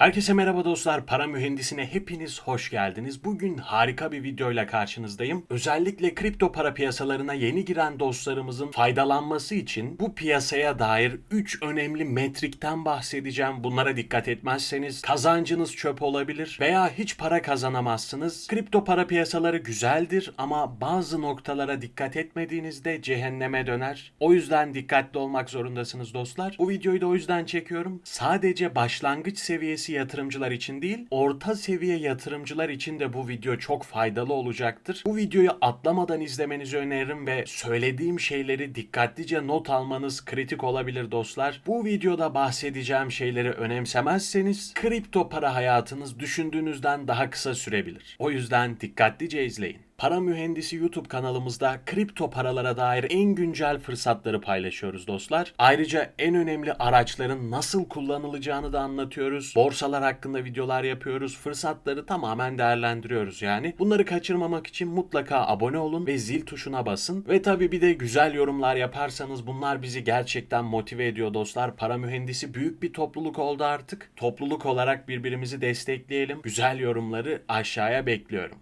Herkese merhaba dostlar. Para mühendisine hepiniz hoş geldiniz. Bugün harika bir videoyla karşınızdayım. Özellikle kripto para piyasalarına yeni giren dostlarımızın faydalanması için bu piyasaya dair 3 önemli metrikten bahsedeceğim. Bunlara dikkat etmezseniz kazancınız çöp olabilir veya hiç para kazanamazsınız. Kripto para piyasaları güzeldir ama bazı noktalara dikkat etmediğinizde cehenneme döner. O yüzden dikkatli olmak zorundasınız dostlar. Bu videoyu da o yüzden çekiyorum. Sadece başlangıç seviyesi yatırımcılar için değil, orta seviye yatırımcılar için de bu video çok faydalı olacaktır. Bu videoyu atlamadan izlemenizi öneririm ve söylediğim şeyleri dikkatlice not almanız kritik olabilir dostlar. Bu videoda bahsedeceğim şeyleri önemsemezseniz kripto para hayatınız düşündüğünüzden daha kısa sürebilir. O yüzden dikkatlice izleyin. Para Mühendisi YouTube kanalımızda kripto paralara dair en güncel fırsatları paylaşıyoruz dostlar. Ayrıca en önemli araçların nasıl kullanılacağını da anlatıyoruz. Borsalar hakkında videolar yapıyoruz. Fırsatları tamamen değerlendiriyoruz yani. Bunları kaçırmamak için mutlaka abone olun ve zil tuşuna basın. Ve tabi bir de güzel yorumlar yaparsanız bunlar bizi gerçekten motive ediyor dostlar. Para Mühendisi büyük bir topluluk oldu artık. Topluluk olarak birbirimizi destekleyelim. Güzel yorumları aşağıya bekliyorum.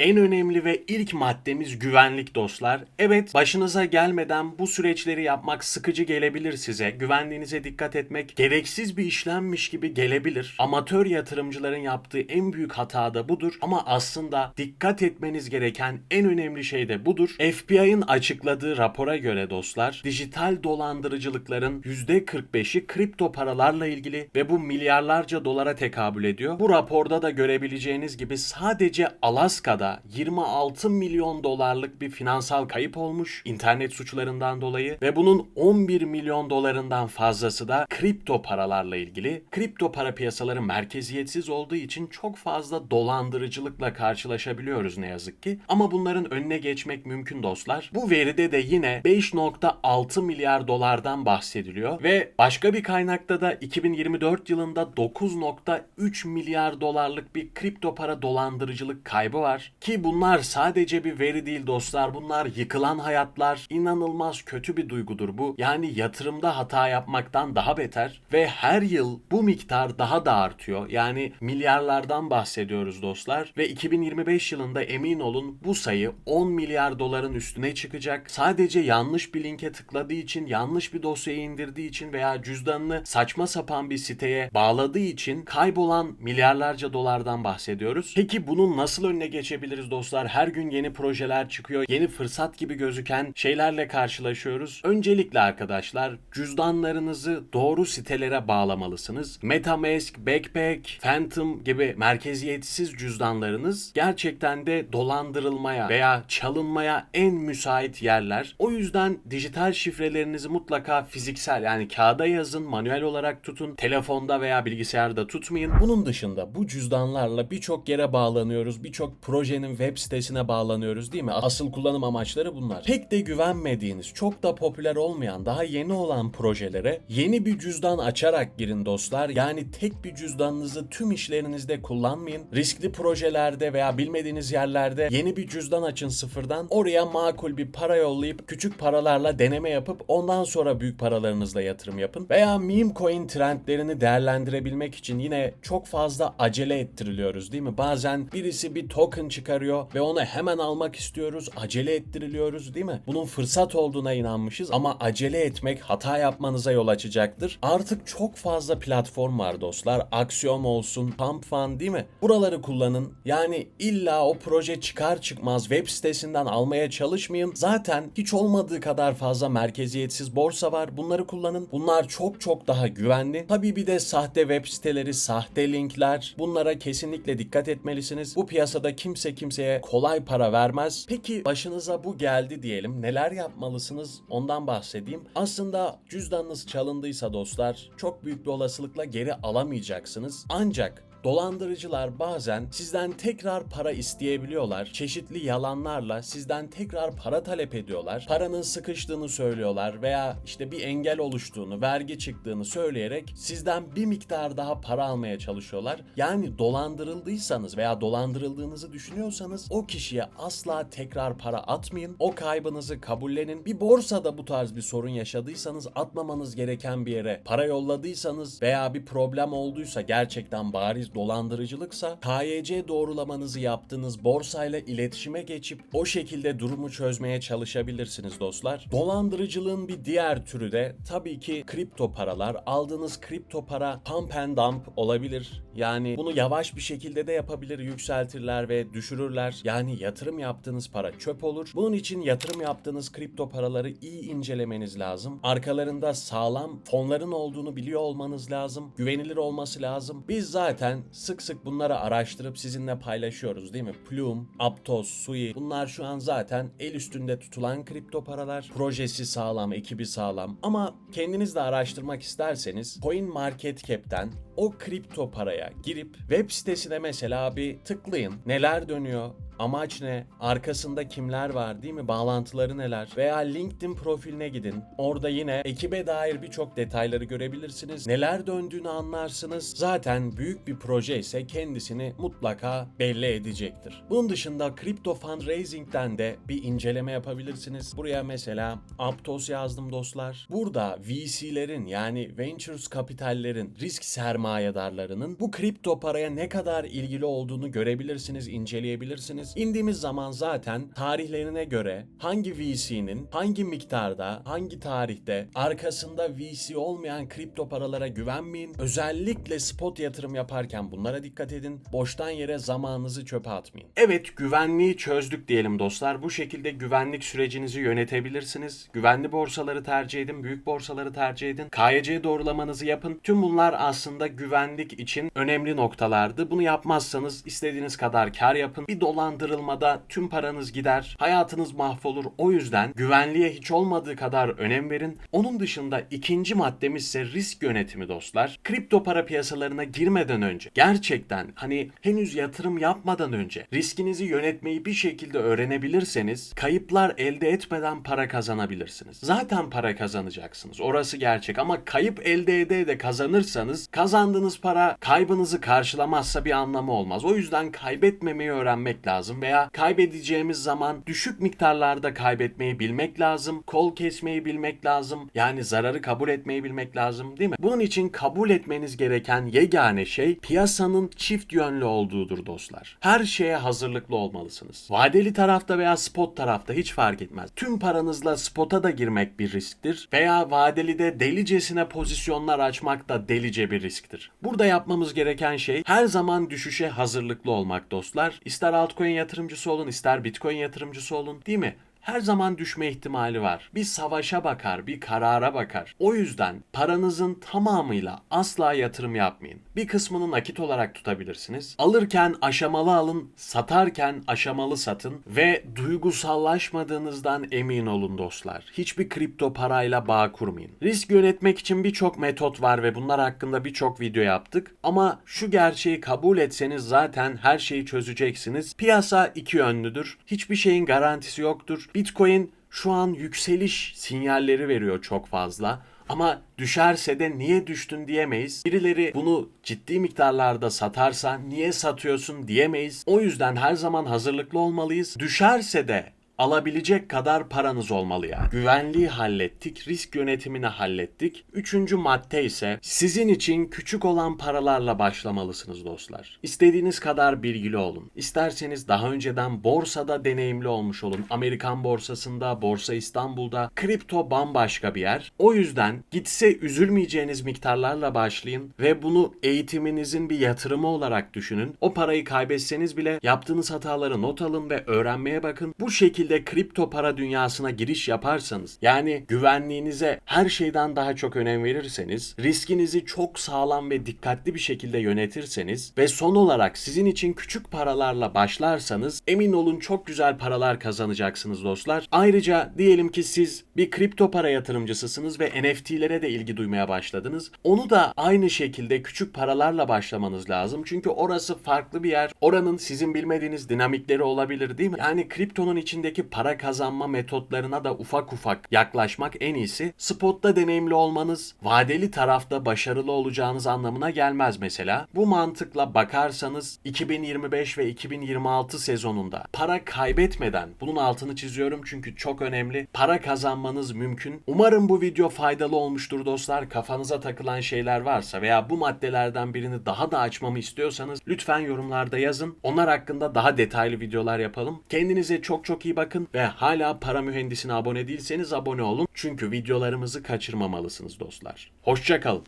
En önemli ve ilk maddemiz güvenlik dostlar. Evet başınıza gelmeden bu süreçleri yapmak sıkıcı gelebilir size. Güvenliğinize dikkat etmek gereksiz bir işlemmiş gibi gelebilir. Amatör yatırımcıların yaptığı en büyük hata da budur. Ama aslında dikkat etmeniz gereken en önemli şey de budur. FBI'ın açıkladığı rapora göre dostlar dijital dolandırıcılıkların %45'i kripto paralarla ilgili ve bu milyarlarca dolara tekabül ediyor. Bu raporda da görebileceğiniz gibi sadece Alaska'da 26 milyon dolarlık bir finansal kayıp olmuş internet suçlarından dolayı ve bunun 11 milyon dolarından fazlası da kripto paralarla ilgili. Kripto para piyasaları merkeziyetsiz olduğu için çok fazla dolandırıcılıkla karşılaşabiliyoruz ne yazık ki. Ama bunların önüne geçmek mümkün dostlar. Bu veride de yine 5.6 milyar dolardan bahsediliyor ve başka bir kaynakta da 2024 yılında 9.3 milyar dolarlık bir kripto para dolandırıcılık kaybı var. Ki bunlar sadece bir veri değil dostlar. Bunlar yıkılan hayatlar. İnanılmaz kötü bir duygudur bu. Yani yatırımda hata yapmaktan daha beter ve her yıl bu miktar daha da artıyor. Yani milyarlardan bahsediyoruz dostlar ve 2025 yılında emin olun bu sayı 10 milyar doların üstüne çıkacak. Sadece yanlış bir linke tıkladığı için, yanlış bir dosyayı indirdiği için veya cüzdanını saçma sapan bir siteye bağladığı için kaybolan milyarlarca dolardan bahsediyoruz. Peki bunun nasıl önüne geçebiliriz dostlar? Her gün yeni projeler çıkıyor. Yeni fırsat gibi gözüken şeylerle karşılaşıyoruz. Öncelikle arkadaşlar cüzdanlarınızı doğru sitelere bağlamalısınız. Metamask, Backpack, Phantom gibi merkeziyetsiz cüzdanlarınız gerçekten de dolandırılmaya veya çalınmaya en müsait yerler. O yüzden dijital şifrelerinizi mutlaka fiziksel yani kağıda yazın, manuel olarak tutun, telefonda veya bilgisayarda tutmayın. Bunun dışında bu cüzdanlarla birçok yere bağlanıyoruz. Birçok projenin web sitesine bağlanıyoruz değil mi? Asıl kullanım amaçları bunlar. Pek de güvenmediğiniz, çok da popüler olmayan, daha yeni olan projelere yeni bir cüzdan açarak girin dostlar. Yani tek bir cüzdanınızı tüm işlerinizde kullanmayın. Riskli projelerde veya bilmediğiniz yerlerde yeni bir cüzdan açın sıfırdan. Oraya makul bir para yollayıp küçük paralarla deneme yapıp ondan sonra büyük paralarınızla yatırım yapın. Veya meme coin trendlerini değerlendirebilmek için yine çok fazla acele ettiriliyoruz değil mi? Bazen birisi bir token çıkarıyor ve onu hemen almak istiyoruz. Acele ettiriliyoruz değil mi? Bunun fırsat olduğuna inanmışız ama acele etmek hata yapmanıza yol açacaktır. Artık çok fazla platform var dostlar. Axiom olsun, Pump Fund değil mi? Buraları kullanın. Yani illa o proje çıkar çıkmaz web sitesinden almaya çalışmayın. Zaten hiç olmadığı kadar fazla merkeziyetsiz borsa var. Bunları kullanın. Bunlar çok çok daha güvenli. Tabii bir de sahte web siteleri, sahte linkler. Bunlara kesinlikle dikkat etmelisiniz. Bu piyasada kimse kimseye kolay para vermez. Peki başınıza bu geldi diyelim. Neler yapmalısınız? Ondan bahsedeyim. Aslında cüzdanınız çalındıysa dostlar çok büyük bir olasılıkla geri alamayacaksınız. Ancak Dolandırıcılar bazen sizden tekrar para isteyebiliyorlar. Çeşitli yalanlarla sizden tekrar para talep ediyorlar. Paranın sıkıştığını söylüyorlar veya işte bir engel oluştuğunu, vergi çıktığını söyleyerek sizden bir miktar daha para almaya çalışıyorlar. Yani dolandırıldıysanız veya dolandırıldığınızı düşünüyorsanız o kişiye asla tekrar para atmayın. O kaybınızı kabullenin. Bir borsada bu tarz bir sorun yaşadıysanız atmamanız gereken bir yere para yolladıysanız veya bir problem olduysa gerçekten bariz dolandırıcılıksa KYC doğrulamanızı yaptığınız borsayla iletişime geçip o şekilde durumu çözmeye çalışabilirsiniz dostlar. Dolandırıcılığın bir diğer türü de tabii ki kripto paralar. Aldığınız kripto para pump and dump olabilir. Yani bunu yavaş bir şekilde de yapabilir, yükseltirler ve düşürürler. Yani yatırım yaptığınız para çöp olur. Bunun için yatırım yaptığınız kripto paraları iyi incelemeniz lazım. Arkalarında sağlam fonların olduğunu biliyor olmanız lazım. Güvenilir olması lazım. Biz zaten sık sık bunları araştırıp sizinle paylaşıyoruz değil mi? Plume, Aptos, Sui bunlar şu an zaten el üstünde tutulan kripto paralar. Projesi sağlam, ekibi sağlam. Ama kendiniz de araştırmak isterseniz CoinMarketCap'ten o kripto paraya girip web sitesine mesela bir tıklayın. Neler dönüyor? Amaç ne? Arkasında kimler var değil mi? Bağlantıları neler? Veya LinkedIn profiline gidin. Orada yine ekibe dair birçok detayları görebilirsiniz. Neler döndüğünü anlarsınız. Zaten büyük bir proje ise kendisini mutlaka belli edecektir. Bunun dışında kripto fundraising'den de bir inceleme yapabilirsiniz. Buraya mesela Aptos yazdım dostlar. Burada VC'lerin yani Ventures Kapitallerin risk sermayedarlarının bu kripto paraya ne kadar ilgili olduğunu görebilirsiniz, inceleyebilirsiniz. İndiğimiz zaman zaten tarihlerine göre hangi VC'nin hangi miktarda, hangi tarihte arkasında VC olmayan kripto paralara güvenmeyin. Özellikle spot yatırım yaparken bunlara dikkat edin. Boştan yere zamanınızı çöpe atmayın. Evet güvenliği çözdük diyelim dostlar. Bu şekilde güvenlik sürecinizi yönetebilirsiniz. Güvenli borsaları tercih edin, büyük borsaları tercih edin. KYC doğrulamanızı yapın. Tüm bunlar aslında güvenlik için önemli noktalardı. Bunu yapmazsanız istediğiniz kadar kar yapın. Bir dolandırılmada tüm paranız gider. Hayatınız mahvolur. O yüzden güvenliğe hiç olmadığı kadar önem verin. Onun dışında ikinci maddemiz ise risk yönetimi dostlar. Kripto para piyasalarına girmeden önce gerçekten hani henüz yatırım yapmadan önce riskinizi yönetmeyi bir şekilde öğrenebilirseniz kayıplar elde etmeden para kazanabilirsiniz. Zaten para kazanacaksınız. Orası gerçek ama kayıp elde ede de kazanırsanız kazandığınız para kaybınızı karşılamazsa bir anlamı olmaz. O yüzden kaybetmemeyi öğrenmek lazım veya kaybedeceğimiz zaman düşük miktarlarda kaybetmeyi bilmek lazım. Kol kesmeyi bilmek lazım. Yani zararı kabul etmeyi bilmek lazım değil mi? Bunun için kabul etmeniz gereken yegane şey piyasanın çift yönlü olduğudur dostlar. Her şeye hazırlıklı olmalısınız. Vadeli tarafta veya spot tarafta hiç fark etmez. Tüm paranızla spota da girmek bir risktir veya vadelide delicesine pozisyonlar açmak da delice bir risktir. Burada yapmamız gereken şey her zaman düşüşe hazırlıklı olmak dostlar. İster altcoin yatırımcısı olun, ister bitcoin yatırımcısı olun değil mi? Her zaman düşme ihtimali var. Bir savaşa bakar, bir karara bakar. O yüzden paranızın tamamıyla asla yatırım yapmayın. Bir kısmını nakit olarak tutabilirsiniz. Alırken aşamalı alın, satarken aşamalı satın ve duygusallaşmadığınızdan emin olun dostlar. Hiçbir kripto parayla bağ kurmayın. Risk yönetmek için birçok metot var ve bunlar hakkında birçok video yaptık. Ama şu gerçeği kabul etseniz zaten her şeyi çözeceksiniz. Piyasa iki yönlüdür. Hiçbir şeyin garantisi yoktur. Bitcoin şu an yükseliş sinyalleri veriyor çok fazla. Ama düşerse de niye düştün diyemeyiz. Birileri bunu ciddi miktarlarda satarsa niye satıyorsun diyemeyiz. O yüzden her zaman hazırlıklı olmalıyız. Düşerse de alabilecek kadar paranız olmalı yani. Güvenliği hallettik, risk yönetimini hallettik. Üçüncü madde ise sizin için küçük olan paralarla başlamalısınız dostlar. İstediğiniz kadar bilgili olun. İsterseniz daha önceden borsada deneyimli olmuş olun. Amerikan borsasında, Borsa İstanbul'da, kripto bambaşka bir yer. O yüzden gitse üzülmeyeceğiniz miktarlarla başlayın ve bunu eğitiminizin bir yatırımı olarak düşünün. O parayı kaybetseniz bile yaptığınız hataları not alın ve öğrenmeye bakın. Bu şekilde şekilde kripto para dünyasına giriş yaparsanız, yani güvenliğinize her şeyden daha çok önem verirseniz, riskinizi çok sağlam ve dikkatli bir şekilde yönetirseniz ve son olarak sizin için küçük paralarla başlarsanız emin olun çok güzel paralar kazanacaksınız dostlar. Ayrıca diyelim ki siz bir kripto para yatırımcısısınız ve NFT'lere de ilgi duymaya başladınız. Onu da aynı şekilde küçük paralarla başlamanız lazım. Çünkü orası farklı bir yer. Oranın sizin bilmediğiniz dinamikleri olabilir değil mi? Yani kriptonun içindeki para kazanma metotlarına da ufak ufak yaklaşmak en iyisi. Spotta deneyimli olmanız vadeli tarafta başarılı olacağınız anlamına gelmez mesela. Bu mantıkla bakarsanız 2025 ve 2026 sezonunda para kaybetmeden bunun altını çiziyorum çünkü çok önemli. Para kazanmanız mümkün. Umarım bu video faydalı olmuştur dostlar. Kafanıza takılan şeyler varsa veya bu maddelerden birini daha da açmamı istiyorsanız lütfen yorumlarda yazın. Onlar hakkında daha detaylı videolar yapalım. Kendinize çok çok iyi bakın ve hala para mühendisine abone değilseniz abone olun. Çünkü videolarımızı kaçırmamalısınız dostlar. Hoşçakalın.